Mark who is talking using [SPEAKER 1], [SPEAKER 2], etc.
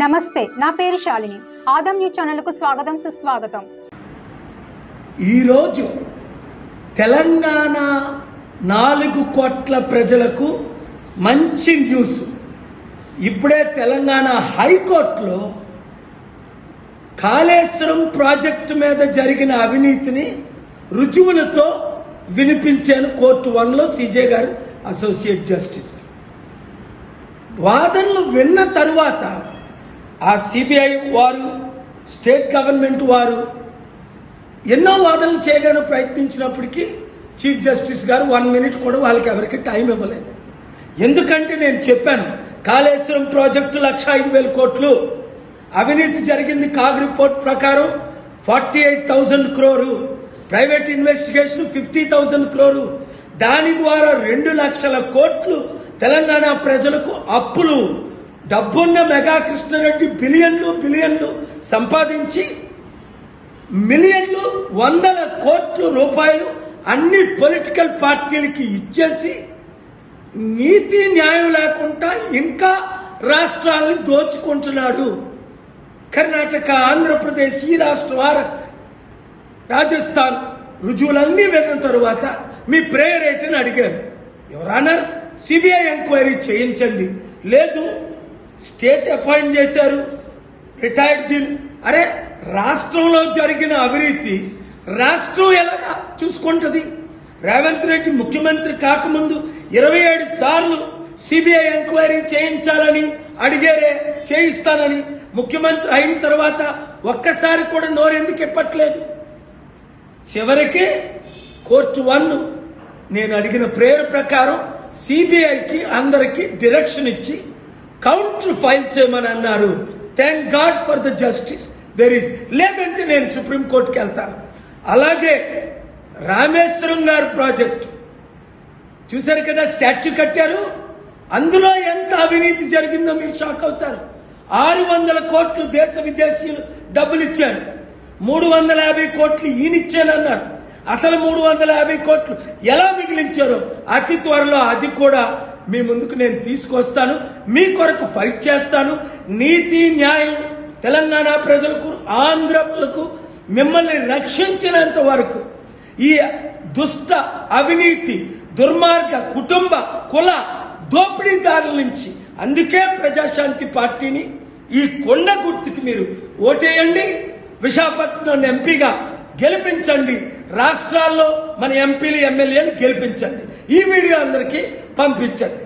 [SPEAKER 1] నమస్తే నా పేరు శాలిని. ఆదం న్యూస్ ఛానల్కు స్వాగతం సుస్వాగతం.
[SPEAKER 2] ఈరోజు తెలంగాణ నాలుగు కోట్ల ప్రజలకు మంచి న్యూస్. ఇప్పుడే తెలంగాణ హైకోర్టులో కాళేశ్వరం ప్రాజెక్టు మీద జరిగిన అవినీతిని రుజువులతో వినిపించాను కోర్టు వన్లో సీజే గారు అసోసియేట్ జస్టిస్. వాదనలు విన్న తరువాత ఆ సిబిఐ వారు స్టేట్ గవర్నమెంట్ వారు ఎన్నో వాదనలు చేయడానికి ప్రయత్నించినప్పటికీ చీఫ్ జస్టిస్ గారు వన్ మినిట్ కూడా వాళ్ళకి ఎవరికి టైం ఇవ్వలేదు. ఎందుకంటే నేను చెప్పాను కాళేశ్వరం ప్రాజెక్టు లక్ష ఐదు వేల కోట్లు. అవినీతి జరిగింది కాగ్ రిపోర్ట్ ప్రకారం forty eight thousand crore. Private investigation fifty thousand crore. దాని ద్వారా రెండు లక్షల కోట్లు తెలంగాణ ప్రజలకు అప్పులు డబ్బున్న మెగా కృష్ణారెడ్డి బిలియన్లు బిలియన్లు సంపాదించి మిలియన్లు వందల కోట్ల రూపాయలు అన్ని పొలిటికల్ పార్టీలకి ఇచ్చేసి నీతి న్యాయం లేకుండా ఇంకా రాష్ట్రాలను దోచుకుంటున్నాడు. కర్ణాటక ఆంధ్రప్రదేశ్ ఈ రాష్ట్రం రాజస్థాన్ రుజువులన్నీ విన్న తరువాత మీ ప్రేయర్ ఏంటని అడిగారు. ఎవరన్నా సిబిఐ ఎంక్వైరీ చేయించండి. లేదు స్టేట్ అపాయింట్ చేశారు రిటైర్డ్ దీని అరే రాష్ట్రంలో జరిగిన అవినీతి రాష్ట్రం ఎలాగా చూసుకుంటుంది? రేవంత్ రెడ్డి ముఖ్యమంత్రి కాకముందు ఇరవై ఏడు సార్లు సిబిఐ ఎంక్వైరీ చేయించాలని అడిగారే చేయిస్తానని. ముఖ్యమంత్రి అయిన తర్వాత ఒక్కసారి కూడా నోరెందుకు ఇప్పట్లేదు? చివరికి కోర్టు వన్ నేను అడిగిన ప్రేయర్ ప్రకారం సిబిఐకి అందరికి డిరెక్షన్ ఇచ్చి కౌంటర్ ఫైల్ చేయమని అన్నారు. Thank God for the justice there is లేదంటే నేను సుప్రీంకోర్టుకి వెళ్తాను. అలాగే రామేశ్వరం గారు ప్రాజెక్ట్. చూశారు కదా స్టాచ్యూ కట్టారు. అందులో ఎంత అవినీతి జరిగిందో మీరు షాక్ అవుతారు. ఆరు వందల కోట్లు దేశ విదేశీయులు డబ్బులు ఇచ్చారు. మూడు వందల యాభై కోట్లు ఈయనిచ్చానన్నారు అసలు మూడు వందల యాభై కోట్లు ఎలా మిగిలించారో? అతి త్వరలో అది కూడా మీ ముందుకు నేను తీసుకొస్తాను మీ కొరకు ఫైట్ చేస్తాను. నీతి న్యాయం తెలంగాణ ప్రజలకు ఆంధ్రలకు మిమ్మల్ని రక్షించినంత వరకు ఈ దుష్ట అవినీతి దుర్మార్గ కుటుంబ కుల దోపిడీదారుల నుంచి అందుకే ప్రజాశాంతి పార్టీని ఈ కొండ గుర్తుకి మీరు ఓటేయండి. విశాఖపట్నం ఎంపీగా గెలిపించండి. రాష్ట్రాల్లో మన ఎంపీలు ఎమ్మెల్యేలు గెలిపించండి. ఈ వీడియో అందరికీ పంపించండి.